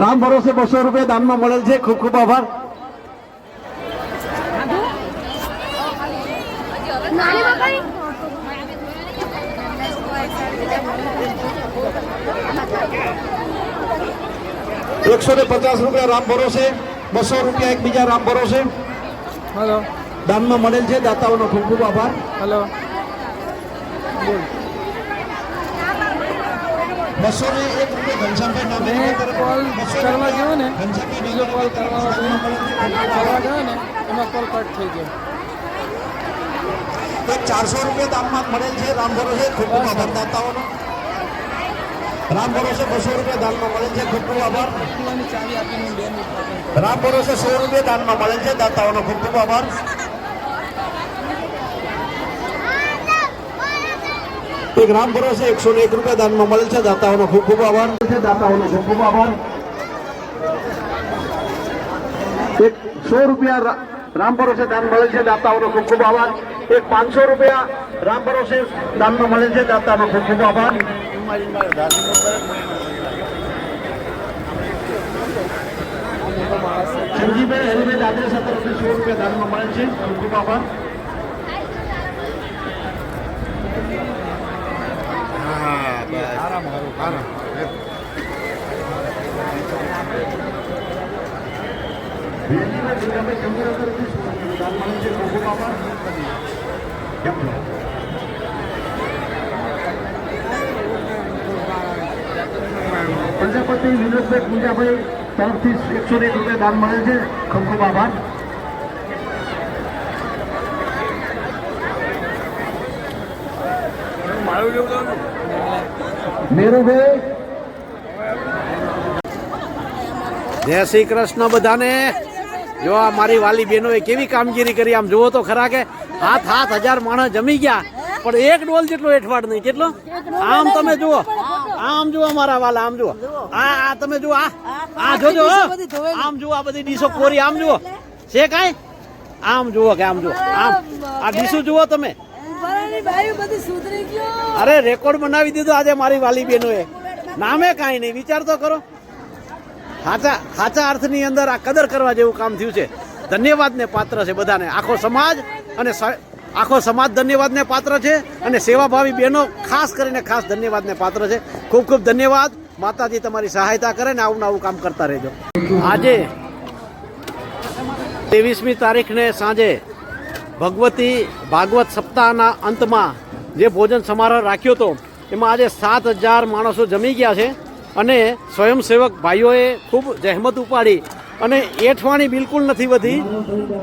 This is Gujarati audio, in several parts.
રામ ભરોસે બસો રૂપિયા દાનમાં મળેલ છે. ખૂબ ખૂબ આભાર. એકસો ને પચાસ રૂપિયા રામ ભરોસે, બસો રૂપિયા એકબીજા રામ ભરોસે. હલો દાનમાં મળેલ છે. દાતાઓનો ખૂબ ખૂબ આભાર. હલો. બસો ને એક રૂપિયા ઘનશ્યામભાઈ નામે મેં કોલ કરવા ગયો ને. બીજો કોલ કરવા કરવા ગયો ને એમાં કોલ કટ થઈ ગયો. ચારસો રૂપિયા દામમાં મળેલ છે. રામ ભરોસે ખૂબ ખૂબ આભાર દાતાઓનો. રામ ભરોસે બસો રૂપિયા દાનમાં મળે છે. ખૂબ ખૂબ આભાર. બે રામ ભરોસે સો રૂપિયા દાનમાં મળે છે. દાતાઓનો ખૂબ ખૂબ આભાર. એક રામ ભરોસે એકસો ને એક રૂપિયા દાનમાં મળેલ છે. દાતાઓનો ખૂબ ખૂબ આભાર. દાતાઓનો ખૂબ ખૂબ આભાર. એક સો રૂપિયા રામ ભરોસે દાન મળેલ છે. દાતાઓનો ખૂબ ખૂબ આભાર. એક પાંચસો રૂપિયા રામ ભરોસે દાનમાં મળેલ છે. દાતાનો ખૂબ ખૂબ આભાર. શિવજીભાઈ હરિભાઈ દાદરા તરફથી સો રૂપિયા દાનમાં મળેલ છે. ખૂબ ખૂબ આભાર વેલીના દુર્ગાભાઈ ચંદ્રા તરફથી સો રૂપિયા દાન મળેલ છે ખૂબ ખૂબ આભાર કેમ છો? પ્રજાપતિ વિનોદભાઈ પૂજાભાઈ તરફથી એકસો એક રૂપિયા દાન મળે છે. ખૂબ ખૂબ આભાર. જય શ્રી કૃષ્ણ બધાને. જો આ મારી વાલી બહેનોએ કેવી કામગીરી કરી, આમ જુઓ તો ખરા કે હાથ હાથ હજાર માણસ જમી ગયા, પણ એક ડોલ જેટલો એઠવાડ નહીં. કેટલો? આમ તમે જુઓ. આમ જુઓ મારા વાલા, આમ જુઓ. આ આ તમે જુઓ, આ. આ જોજો. આમ જુઓ, આ બધી ડીશો કોરી, આમ જુઓ. છે કાંઈ? આમ જુઓ કે આમ જુઓ. આમ. આ ડીશું જુઓ તમે. અરે, રેકોર્ડ બનાવી દીધો આજે મારી વાલી બહેનોએ. નામે કાંઈ નહીં. વિચાર તો કરો. સાચા સાચા અર્થની અંદર આ કદર કરવા જેવું કામ થયું છે. ધન્યવાદને પાત્ર છે બધાને. આખો સમાજ અને આખો સમાજ ધન્યવાદને પાત્ર છે અને સેવાભાવી બહેનો ખાસ કરીને ખાસ ધન્યવાદને પાત્ર છે. ખૂબ ખૂબ ધન્યવાદ. માતાજી તમારી સહાયતા કરે ને આવું ને આવું કામ કરતા રહેજો. આજે ત્રેવીસમી તારીખને સાંજે ભગવતી ભાગવત સપ્તાહના અંતમાં જે ભોજન સમારોહ રાખ્યો હતો, એમાં આજે સાત હજાર માણસો જમી ગયા છે. અને સ્વયંસેવક ભાઈઓએ ખૂબ જહેમત ઉપાડી અને એઠવાણી બિલકુલ નથી વધી.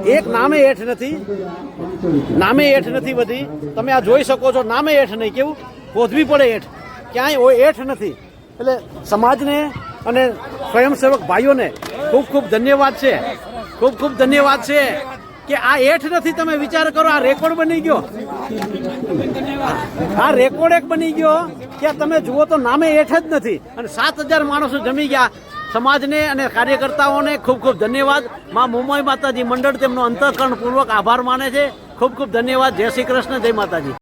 એક નામે એઠ નથી. નામે એઠ નથી વધી. તમે આ જોઈ શકો છો, નામે એઠ નહીં, કેવું? ગોધવી પડે એઠ. ક્યાંય એઠ નથી. એટલે સમાજને અને સ્વયંસેવક ભાઈઓને ખૂબ ખૂબ ધન્યવાદ છે. ખૂબ ખૂબ ધન્યવાદ છે કે આ એઠ નથી, તમે વિચાર કરો, આ રેકોર્ડ બની ગયો. આ રેકોર્ડ એક બની ગયો. કે તમે જુઓ તો નામે એઠ જ નથી. અને સાત હજાર માણસો જમી ગયા. સમાજને અને કાર્યકર્તાઓને ખૂબ ખૂબ ધન્યવાદ. માં મુંબઈ માતાજી મંડળ તેમનો અંતઃકરણપૂર્વક આભાર માને છે. ખૂબ ખૂબ ધન્યવાદ. જય શ્રી કૃષ્ણ. જય માતાજી.